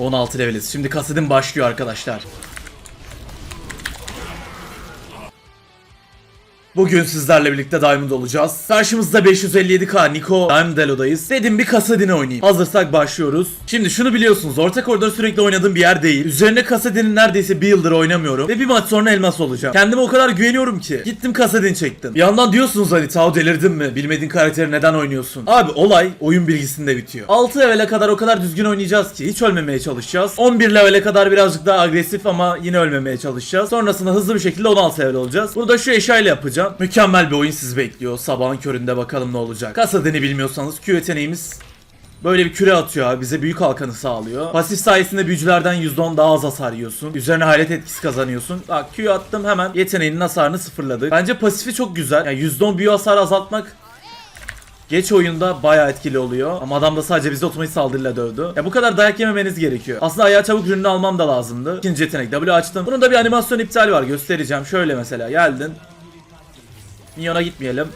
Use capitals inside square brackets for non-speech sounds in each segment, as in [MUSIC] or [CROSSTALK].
16 leveliz. Şimdi kasetim başlıyor arkadaşlar. Bugün sizlerle birlikte Diamond olacağız. Karşımızda 557k Niko Diamond Elo'dayız. Dedim bir Kasadin'i oynayayım. Hazırsak başlıyoruz. Şimdi şunu biliyorsunuz. Orta koridor sürekli oynadığım bir yer değil. Üzerine Kasadin'in neredeyse bir yıldır oynamıyorum. Ve bir maç sonra elmas olacağım. Kendime o kadar güveniyorum ki. Gittim Kasadin çektim. Bir yandan diyorsunuz hani Tao delirdin mi? Bilmediğin karakteri neden oynuyorsun? Abi olay oyun bilgisinde bitiyor. 6 levele kadar o kadar düzgün oynayacağız ki. Hiç ölmemeye çalışacağız. 11 levele kadar birazcık daha agresif ama yine ölmemeye çalışacağız. Sonrasında hızlı bir şekilde 16 level olacağız. Bunu da şu eşyayla yapacağım. Mükemmel bir oyun sizi bekliyor. Sabahın köründe bakalım ne olacak. Kasadeni bilmiyorsanız Q yeteneğimiz Böyle bir küre atıyor abi bize büyük halkanı sağlıyor. Pasif sayesinde büyücülerden %10 daha az hasar yiyorsun. Üzerine hayret etkisi kazanıyorsun. Bak Q attım hemen yeteneğinin hasarını sıfırladık. Bence pasifi çok güzel. Yani %10 büyü hasarı azaltmak Geç oyunda bayağı etkili oluyor. Ama adam da sadece bizi otomatik saldırıyla dövdü. Ya bu kadar dayak yememeniz gerekiyor. Aslında ayağa çabuk ürünü almam da lazımdı. İkinci yetenek W açtım. Bunun da bir animasyon iptali var göstereceğim. Şöyle mesela geldin. Minyona gitmeyelim.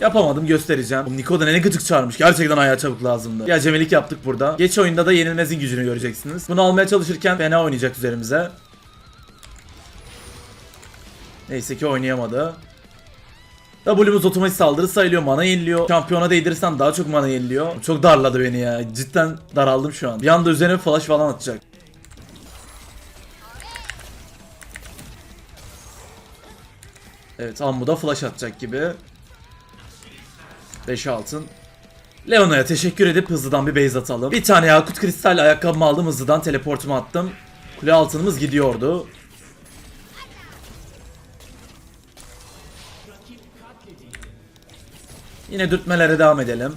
Yapamadım göstereceğim. Bu Niko da ne gıcık çağırmış. Gerçekten ayağa çabuk lazımdı. Bir acemilik yaptık burada. Geç oyunda da yenilmezin gücünü göreceksiniz. Bunu almaya çalışırken fena oynayacak üzerimize. Neyse ki oynayamadı. W'muz otomatik saldırı sayılıyor. Mana yeniliyor. Şampiyona değdirirsen daha çok mana yeniliyor. Çok darladı beni ya. Cidden daraldım şu an. Bir anda üzerine flash falan atacak. Evet Ammu da flash atacak gibi. 5 altın. Leona'ya teşekkür edip hızlıdan bir base atalım. Bir tane yakut kristal ayakkabımı aldım hızlıdan teleportumu attım. Kule altınımız gidiyordu. Yine dürtmelere devam edelim.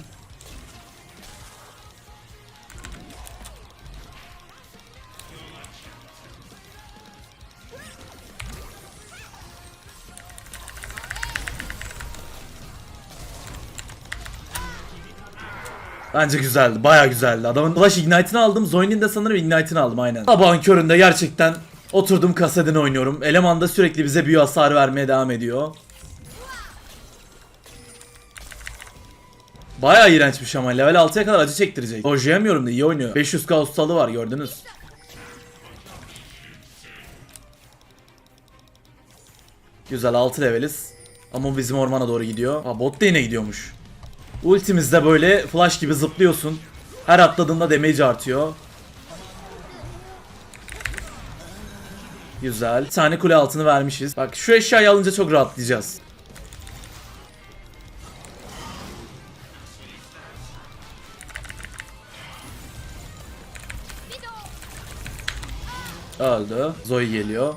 Bence güzeldi. Baya güzeldi. Adamın Flash Ignite'ını aldım. Zoe'nin de sanırım Ignite'ını aldım aynen. Sabahın köründe gerçekten oturdum kasedini oynuyorum. Eleman da sürekli bize büyü hasar vermeye devam ediyor. Baya iğrençmiş ama level 6'ya kadar acı çektirecek. Dojlayamıyorum da iyi oynuyor. 500k ustalığı var gördünüz. Güzel 6 leveliz. Ama bizim ormana doğru gidiyor. Ha bot da yine gidiyormuş. Ultimizde böyle flash gibi zıplıyorsun. Her atladığında damage artıyor. Güzel. Bir tane kule altını vermişiz. Bak şu eşyayı alınca çok rahatlayacağız. Öldü. Zoe geliyor.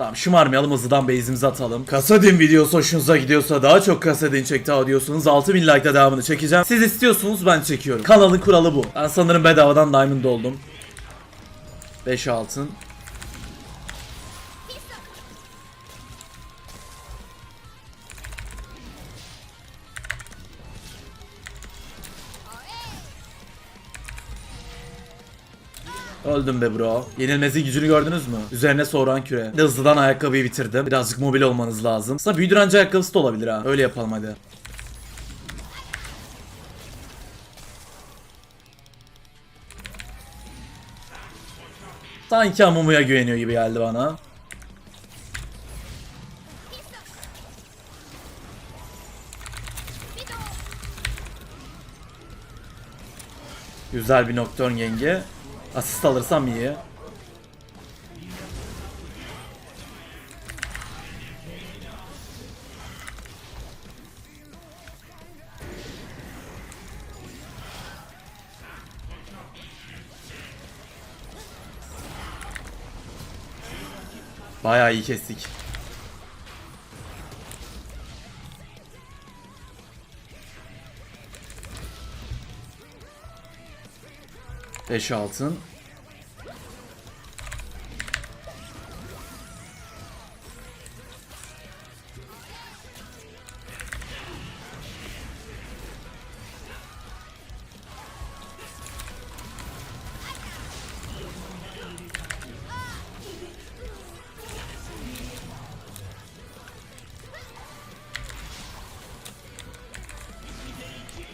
Tamam şımarmayalım hızlıdan base'imizi atalım. Kasadin videosu hoşunuza gidiyorsa daha çok Kasadin çek daha diyorsunuz 6000 like'da devamını çekeceğim. Siz istiyorsunuz ben çekiyorum. Kanalın kuralı bu. Ben sanırım bedavadan diamond oldum. 5 altın. Öldüm be bro. Yenilmezin gücünü gördünüz mü? Üzerine soğuran küre. Bir de Hızlıdan ayakkabıyı bitirdim. Birazcık mobil olmanız lazım. Aslında büyü direnci ayakkabısı da olabilir ha. Öyle yapalım hadi. Sanki Amumu'ya güveniyor gibi geldi bana. Güzel bir Nocturne yenge. Asist alırsam iyi. Bayağı iyi kestik. 5 altın.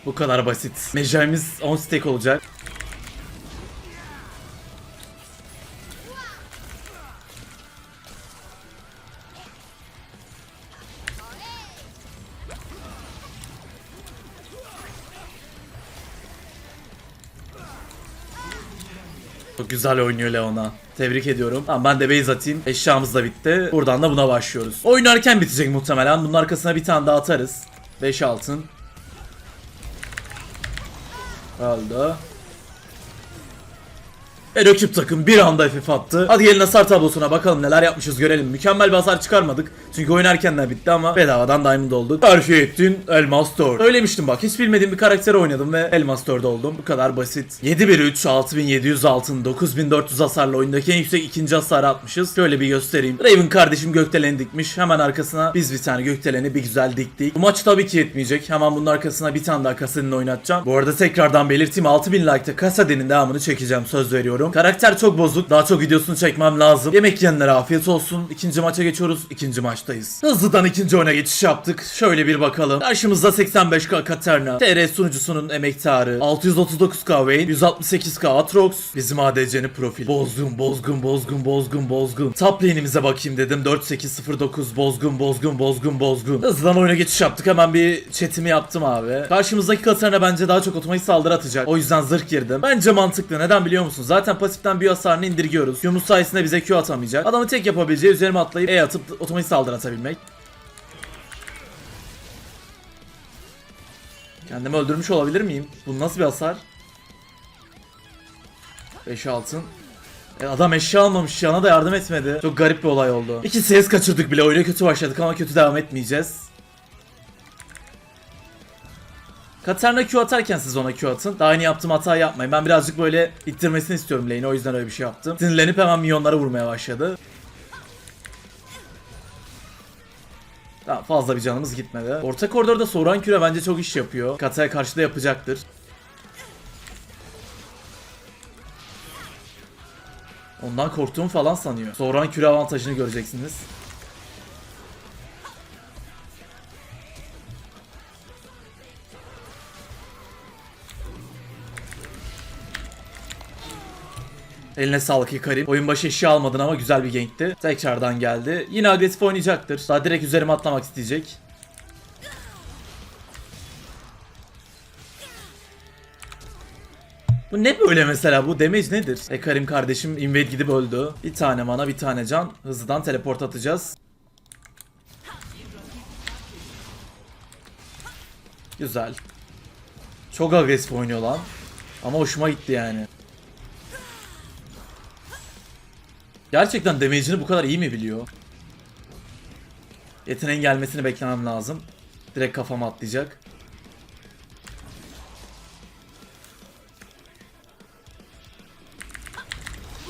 Bu kadar basit. Mecramiz 10 stack olacak. Çok güzel oynuyor Leona. Tebrik ediyorum. Tamam ben de base atayım. Eşyamız da bitti. Buradan da buna başlıyoruz. Oynarken bitecek muhtemelen. Bunun arkasına bir tane daha atarız. 5 altın. Öldü. Ve rakip takım bir anda FF attı. Hadi gelin hasar tablosuna bakalım neler yapmışız görelim. Mükemmel bir hasar çıkarmadık. Çünkü oynarken de bitti ama bedavadan diamond olduk. Tercih ettin Elmas 4. Söylemiştim bak hiç bilmediğim bir karakter oynadım ve Elmas 4 oldum. Bu kadar basit. 7-1-3, 6700 altın, 9400 hasarla oyundaki en yüksek ikinci hasarı atmışız. Şöyle bir göstereyim. Raven kardeşim gökdeleni dikmiş. Hemen arkasına biz bir tane gökdeleni bir güzel diktik. Bu maç tabii ki yetmeyecek. Hemen bunun arkasına bir tane daha Kasadin'i oynatacağım. Bu arada tekrardan belirteyim 6000 like'ta Kasadin'in devamını çekeceğim söz veriyorum. Karakter çok bozuk. Daha çok videosunu çekmem lazım. Yemek yiyenlere afiyet olsun. İkinci maça geçiyoruz. İkinci maçtayız. Hızlıdan ikinci oyuna geçiş yaptık. Şöyle bir bakalım. Karşımızda 85k Katerina. TR sunucusunun emektarı. 639k Vayne. 168k Atrox. Bizim ADC'nin profil. Bozgun, bozgun, bozgun, bozgun, bozgun. Top lane'imize bakayım dedim. 4809 bozgun, bozgun, bozgun, bozgun. Hızlıdan oyuna geçiş yaptık. Hemen bir chatimi yaptım abi. Karşımızdaki Katerina bence daha çok otomatik saldırı atacak. O yüzden zırh girdim. Bence mantıklı. Neden biliyor musun? Zaten pasiften bir hasarını indirgiyoruz. Yunus sayesinde bize Q atamayacak. Adamı tek yapabileceği üzerime atlayıp E atıp otomatik saldırı atabilmek. Kendimi öldürmüş olabilir miyim? Bu nasıl bir hasar? 5 altın. E, adam eşya almamış yana da yardım etmedi. Çok garip bir olay oldu. İki CS kaçırdık bile oyuna kötü başladık ama kötü devam etmeyeceğiz. Katarina Q atarken siz ona Q atın. Daha yeni yaptığım hatayı yapmayın. Ben birazcık böyle ittirmesini istiyorum lane'i o yüzden öyle bir şey yaptım. Sinirlenip hemen minyonlara vurmaya başladı. Tamam fazla bir canımız gitmedi. Orta koridorda Soran Küre bence çok iş yapıyor. Kataya karşı da yapacaktır. Ondan korktuğum falan sanıyor. Soran Küre avantajını göreceksiniz. Eline sağlık Hikarim. Oyun başı eşya almadın ama güzel bir gankti. Tekrardan geldi. Yine agresif oynayacaktır. Daha direkt üzerime atlamak isteyecek. Bu ne böyle mesela bu damage nedir? Ekarim kardeşim invade gidip öldü. Bir tane mana bir tane can. Hızlıdan teleport atacağız. Güzel. Çok agresif oynuyor lan. Ama hoşuma gitti yani. Gerçekten damage'ini bu kadar iyi mi biliyor? Yeteneğin gelmesini beklemem lazım. Direkt kafama atlayacak.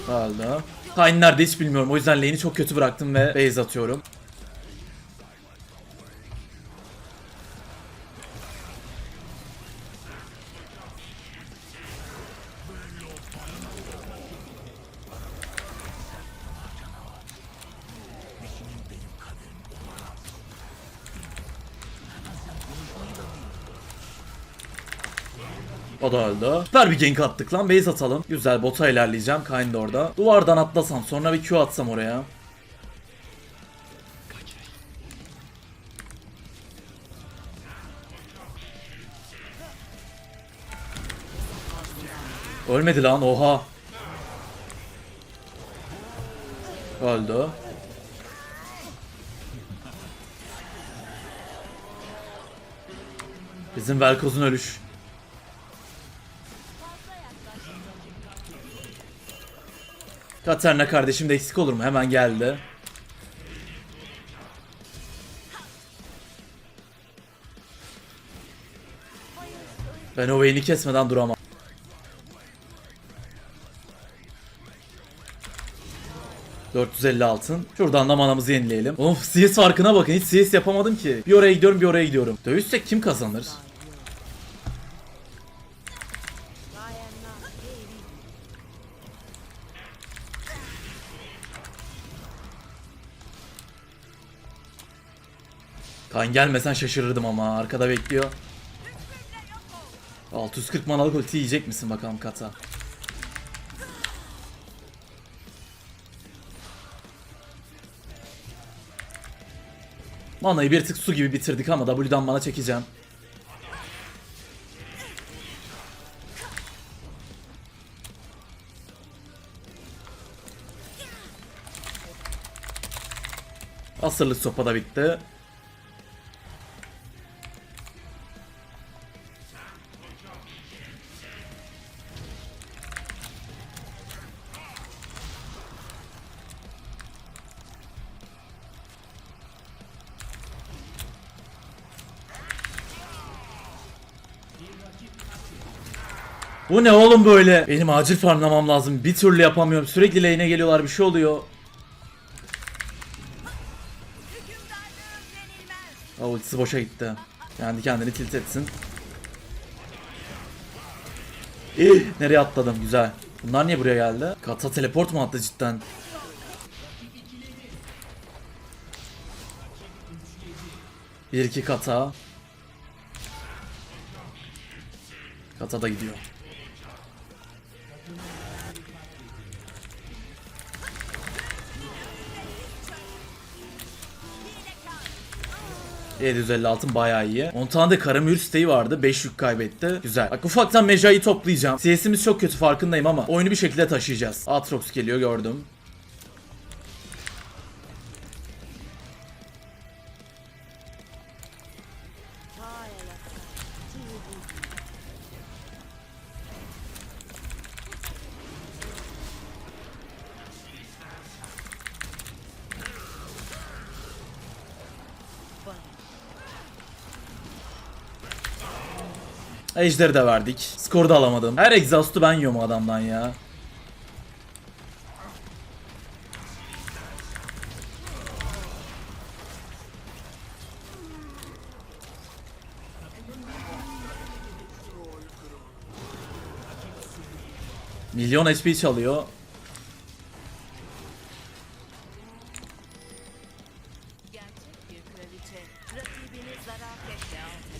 Öldü. Kayn nerede hiç bilmiyorum. O yüzden lane'i çok kötü bıraktım ve base atıyorum. O da öldü. Süper bir gank attık lan. Base atalım. Güzel bota ilerleyeceğim. Kayn da orada. Duvardan atlasam sonra bir Q atsam oraya. Ölmedi lan oha. Öldü. Bizim Velkoz'un ölüş. Katerina kardeşim de eksik olur mu? Hemen geldi. Ben o Vayne'i kesmeden duramam. ...450 altın. Şuradan da manamızı yenileyelim. Of CS farkına bakın. Hiç CS yapamadım ki. Bir oraya gidiyorum bir oraya gidiyorum. Dövüşsek kim kazanır? Kan gelmesen şaşırırdım ama arkada bekliyor. 640 manalık ulti yiyecek misin bakalım kata. Manayı bir tık su gibi bitirdik ama W'dan mana çekeceğim. Asırlık sopa da bitti. Bu ne oğlum böyle? Benim acil farmlamam lazım. Bir türlü yapamıyorum. Sürekli lane'e geliyorlar. Bir şey oluyor. Aa, ultisi boşa gitti. Kendi kendini tilt etsin. Nereye atladım? Güzel. Bunlar niye buraya geldi? Kata teleport mu attı cidden? Bir iki kata. Kata da gidiyor. %750 altın bayağı iyi. 10 tane de Karamür siteyi vardı. 5 yük kaybetti. Güzel. Bak ufaktan Meja'yı toplayacağım. CS'imiz çok kötü farkındayım ama oyunu bir şekilde taşıyacağız. Aatrox geliyor gördüm. Ejder'i de verdik. Skoru da alamadım. Her exhaust'u ben yiyorum adamdan ya. Milyon HP çalıyor. Gerçek bir kraliçe rakibini zarafetle alt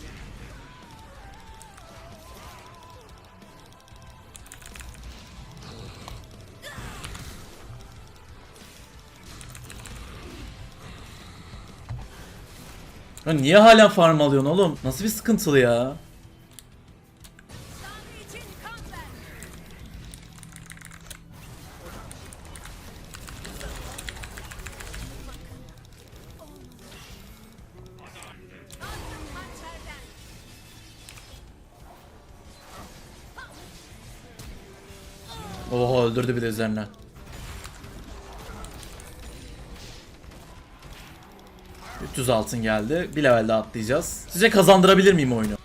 Ya niye halen farm alıyorsun oğlum? Nasıl bir sıkıntılı ya? Oha öldürdü bir de üzerine. ...300 altın geldi. Bir level daha atlayacağız. Sizce kazandırabilir miyim oyunu?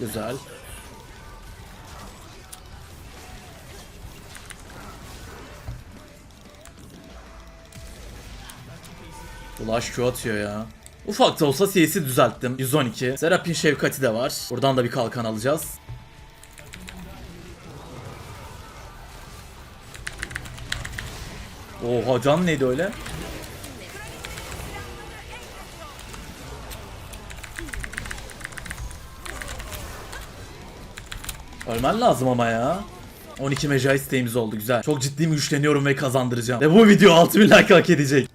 Güzel. Ulaş Q atıyor ya. Ufak da olsa CS'i düzelttim. 112. Serap'in şefkati de var. Buradan da bir kalkan alacağız. Oha can neydi öyle? Ölmen lazım ama ya. 12 meja isteğimiz oldu güzel. Çok ciddi güçleniyorum ve kazandıracağım. Ve bu video 6000 like hak edecek.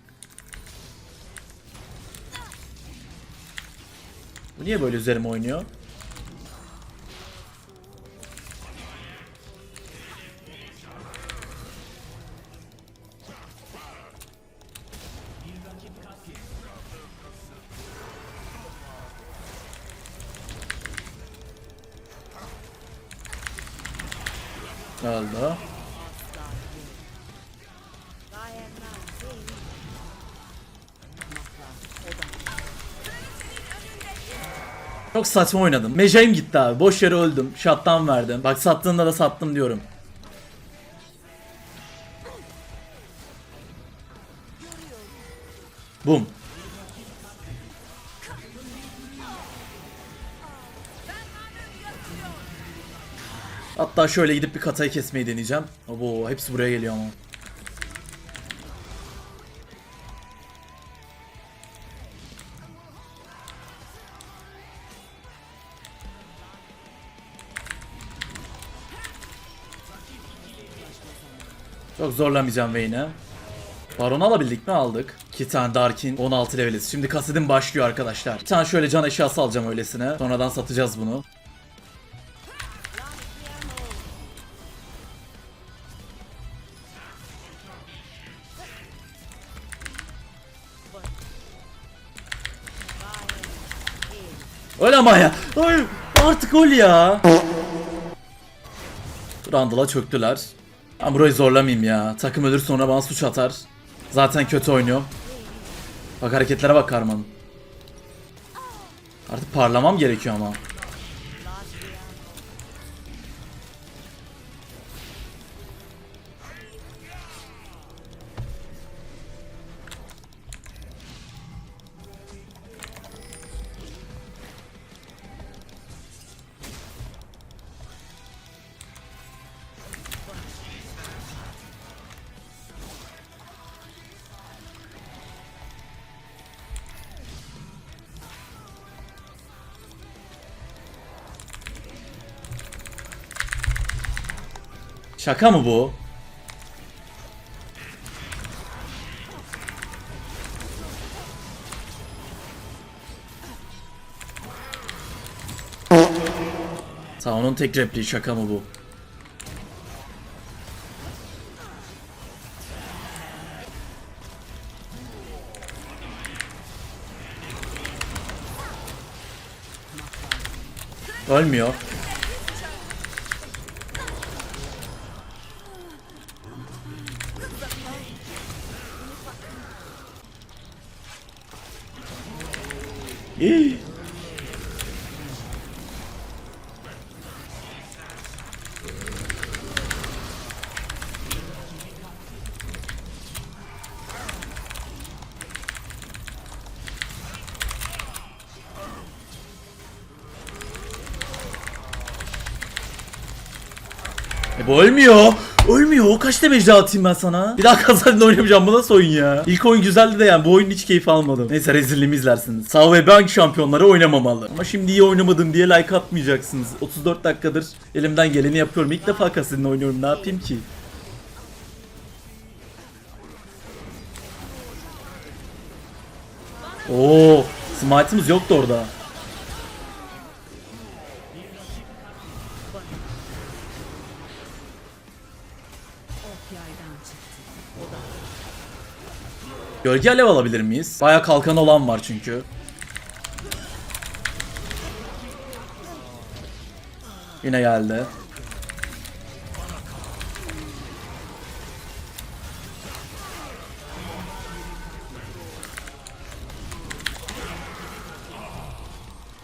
Bu niye böyle üzerime oynuyor? Öldü. Çok saçma oynadım. Mejayım gitti abi. Boş yere öldüm. Shutdown verdim. Bak sattığında da sattım diyorum. Boom. Hatta şöyle gidip bir katayı kesmeyi deneyeceğim. Abo hepsi buraya geliyor ama. Çok zorlamayacağım Vayne'i. Baron alabildik mi? Aldık. 2 tane Dark'in 16 leveliz. Şimdi kasedim başlıyor arkadaşlar. Bir tane şöyle can eşyası alacağım öylesine. Sonradan satacağız bunu. Ya. Randall'a çöktüler. Ben burayı zorlamayayım ya. Takım ölür sonra bana suç atar. Zaten kötü oynuyor. Bak hareketlere bak Karman'ın. Artık parlamam gerekiyor ama. Şaka mı bu? Tamam onun tek repliği şaka mı bu? Ölmüyor. İyi. E bu ölmüyor. Ölmüyor. Kaç daha atayım ben sana? Bir daha kazanın oynamayacağım. Bu nasıl oyun ya? İlk oyun güzeldi de yani bu oyun hiç keyif almadım. Neyse rezilliğimi izlersiniz. Sağ ve bank şampiyonları oynamamalı. Ama şimdi iyi oynamadım diye like atmayacaksınız. 34 dakikadır elimden geleni yapıyorum. İlk defa kasidin oynuyorum. Ne yapayım ki? Oo, smite'ımız yoktu orada. Gölge alev alabilir miyiz? Baya kalkan olan var çünkü. Yine geldi.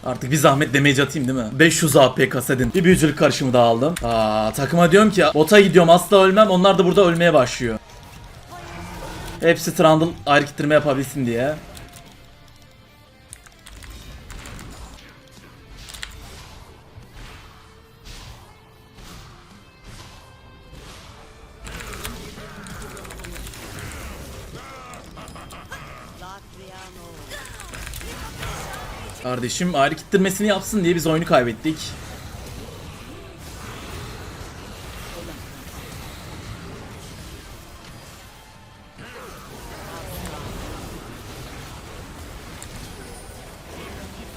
Artık bir zahmet damage atayım değil mi? 500 AP kasedin. Bir büyücülük karışımı da aldım. Aa, takıma diyorum ki bota gidiyorum asla ölmem. Onlar da burada ölmeye başlıyor. Hepsi Trundle ayrı kitleme yapabilsin diye. Kardeşim ayrı kittirmesini yapsın diye biz oyunu kaybettik.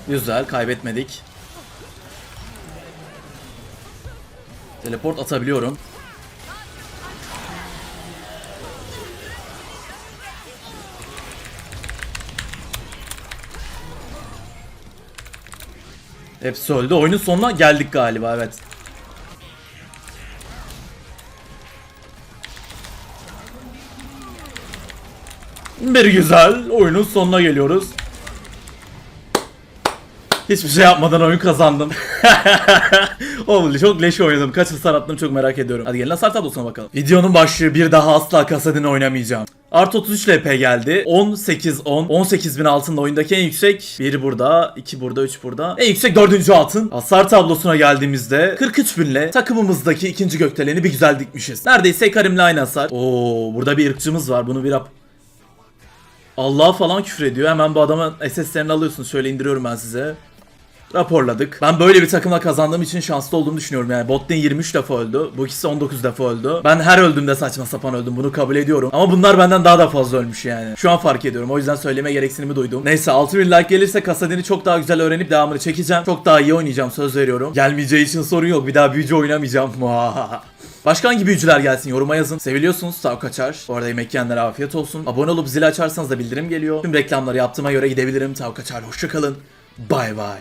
Güzel kaybetmedik. Teleport atabiliyorum. Hepsi öldü. Oyunun sonuna geldik galiba evet. Bir güzel. Oyunun sonuna geliyoruz. Hiçbir şey yapmadan oyun kazandım. [LAUGHS] Oğlum çok leş oynadım. Kaç hasar attım çok merak ediyorum. Hadi gelin hasar tablosuna bakalım. Videonun başlığı bir daha asla kasadini oynamayacağım. Artı 33 LP geldi. 18 10. 18 bin altında oyundaki en yüksek. Biri burada, iki burada, üç burada. En yüksek dördüncü altın. Hasar tablosuna geldiğimizde 43 binle takımımızdaki ikinci gökdeleni bir güzel dikmişiz. Neredeyse Karim'le aynı hasar. Oo, burada bir ırkçımız var. Bunu bir. Allah falan küfür ediyor. Hemen bu adamın SS'lerini alıyorsunuz. Şöyle indiriyorum ben size. Raporladık. Ben böyle bir takımla kazandığım için şanslı olduğumu düşünüyorum yani. Bot lane 23 defa öldü. Bu ikisi 19 defa öldü. Ben her öldüğümde saçma sapan öldüm. Bunu kabul ediyorum. Ama bunlar benden daha da fazla ölmüş yani. Şu an fark ediyorum. O yüzden söyleme gereksinimi duydum. Neyse 6000 like gelirse Kasadin'i çok daha güzel öğrenip devamını çekeceğim. Çok daha iyi oynayacağım söz veriyorum. Gelmeyeceği için sorun yok. Bir daha büyücü oynamayacağım. [LAUGHS] Başka hangi büyücüler gelsin yoruma yazın. Seviliyorsunuz sağ kaçar. Bu arada yemek yiyenlere afiyet olsun. Abone olup zili açarsanız da bildirim geliyor. Tüm reklamları yaptığıma göre gidebilirim. Tav kaçar hoşçakalın. Bay bay.